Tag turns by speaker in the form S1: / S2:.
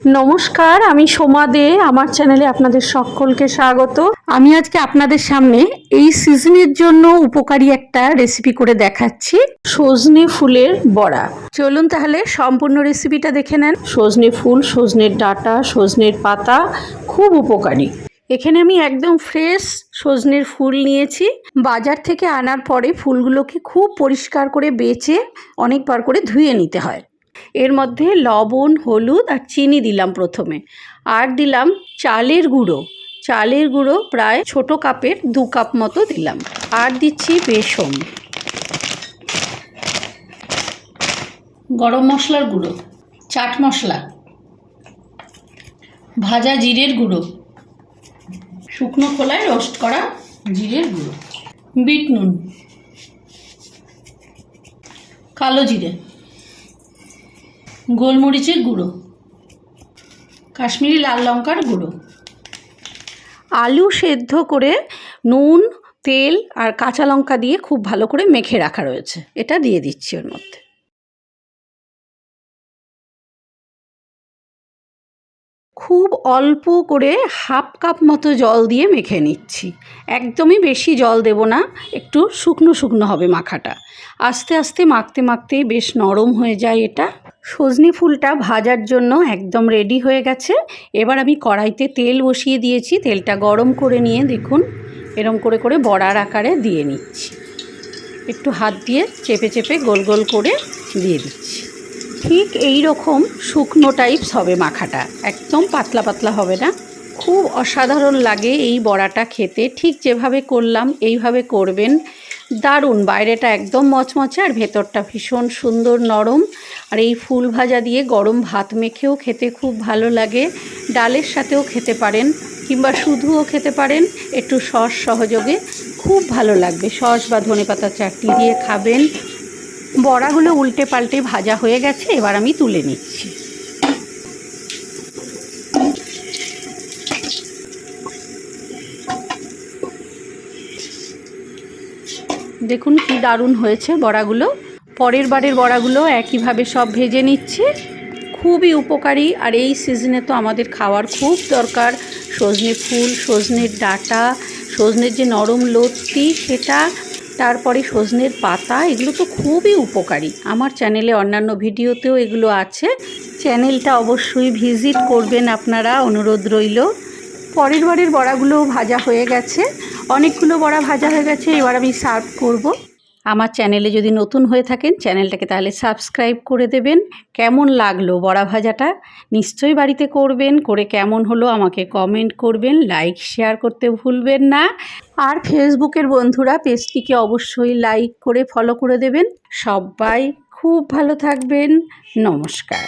S1: নমস্কার, আমি সোমা দে, আমার চ্যানেলে আপনাদের সকলকে স্বাগত। আমি আজকে আপনাদের সামনে এই সিজনের জন্য উপকারী একটা রেসিপি করে দেখাচ্ছি। সজনে ফুলের বড়া। চলুন তাহলে সম্পূর্ণ রেসিপিটা দেখে নেন। সজনে ফুল সজনের ডাঁটা সজনের পাতা খুব উপকারী। এখানে আমি একদম ফ্রেশ সজনের ফুল নিয়েছি। বাজার থেকে আনার পরে ফুলগুলোকে খুব পরিষ্কার করে বেছে অনেকবার করে ধুয়ে নিতে হয়। এর মধ্যে লবণ, হলুদ আর চিনি দিলাম প্রথমে। আর দিলাম চালের গুঁড়ো। চালের গুঁড়ো প্রায় ছোট কাপের দু কাপ মতো দিলাম। আর দিচ্ছি বেসন। গরম মশলার গুঁড়ো। চাট মশলা। ভাজা জিরের গুঁড়ো। শুকনো খোলায় রোস্ট করা জিরের গুঁড়ো। বিট নুন। কালো জিরে। গোলমরিচের গুঁড়ো, কাশ্মীরি লাল লঙ্কার গুঁড়ো, আলু সেদ্ধ করে নুন, তেল আর কাঁচা লঙ্কা দিয়ে খুব ভালো করে মেখে রাখা রয়েছে। এটা দিয়ে দিচ্ছি ওর মধ্যে। খুব অল্প করে হাফ কাপ মতো জল দিয়ে মেখে নিচ্ছি। একদমই বেশি জল দেব না, একটু শুকনো শুকনো হবে মাখাটা। আস্তে আস্তে মাখতে মাখতেই বেশ নরম হয়ে যায় এটা। সজনে ফুলটা ভাজার জন্য একদম রেডি হয়ে গেছে। এবার আমি কড়াইতে তেল বসিয়ে দিয়েছি। তেলটা গরম করে নিয়ে দেখুন, এরম করে করে বড়ার আকারে দিয়ে নিচ্ছি। একটু হাত দিয়ে চেপে চেপে গোল গোল করে দিয়ে দিচ্ছি। ঠিক এই রকম শুকনো টাইপস হবে মাখাটা। একদম পাতলা পাতলা হবে না। খুব অসাধারণ লাগে এই বড়াটা খেতে। ঠিক যেভাবে করলাম, এইভাবে করবেন। দারুণ! বাইরেটা একদম মচমচে আর ভেতরটা ভীষণ সুন্দর নরম। আর এই ফুল ভাজা দিয়ে গরম ভাত মেখেও খেতে খুব ভালো লাগে। ডালের সাথেও খেতে পারেন কিংবা শুধুও খেতে পারেন। একটু সস সহযোগে খুব ভালো লাগবে। সস বা ধনেপাতা চাটনি দিয়ে খাবেন। বড়াগুলো উল্টে পাল্টে ভাজা হয়ে গেছে, এবার আমি তুলে নিচ্ছি। দেখুন কি দারুণ হয়েছে বড়াগুলো। পরের বারের বড়াগুলো একইভাবে সব ভেজে নিচ্ছে। খুবই উপকারী, আর এই সিজনে তো আমাদের খাওয়ার খুব দরকার। সজনে ফুল, সজনের ডাঁটা, সজনের যে নরম লতি সেটা তারপরে সজনের পাতা, এগুলো তো খুবই উপকারী। আমার চ্যানেলে অন্যান্য ভিডিওতেও এগুলো আছে। চ্যানেলটা অবশ্যই ভিজিট করবেন আপনারা, অনুরোধ রইল। পরের বারের বড়াগুলো ভাজা হয়ে গেছে। অনেকগুলো বড়া ভাজা হয়ে গেছে, এবার আমি সার্ভ করব। আমার চ্যানেলে যদি নতুন হয়ে থাকেন, চ্যানেলটাকে তাহলে সাবস্ক্রাইব করে দেবেন। কেমন লাগল বড়া ভাজাটা? নিশ্চয়ই বাড়িতে করবেন, করে কেমন হলো আমাকে কমেন্ট করবেন লাইক শেয়ার করতে ভুলবেন না। আর ফেসবুকের বন্ধুরা, পেজটিকে অবশ্যই লাইক করে ফলো করে দেবেন। সবাই খুব ভালো থাকবেন। নমস্কার।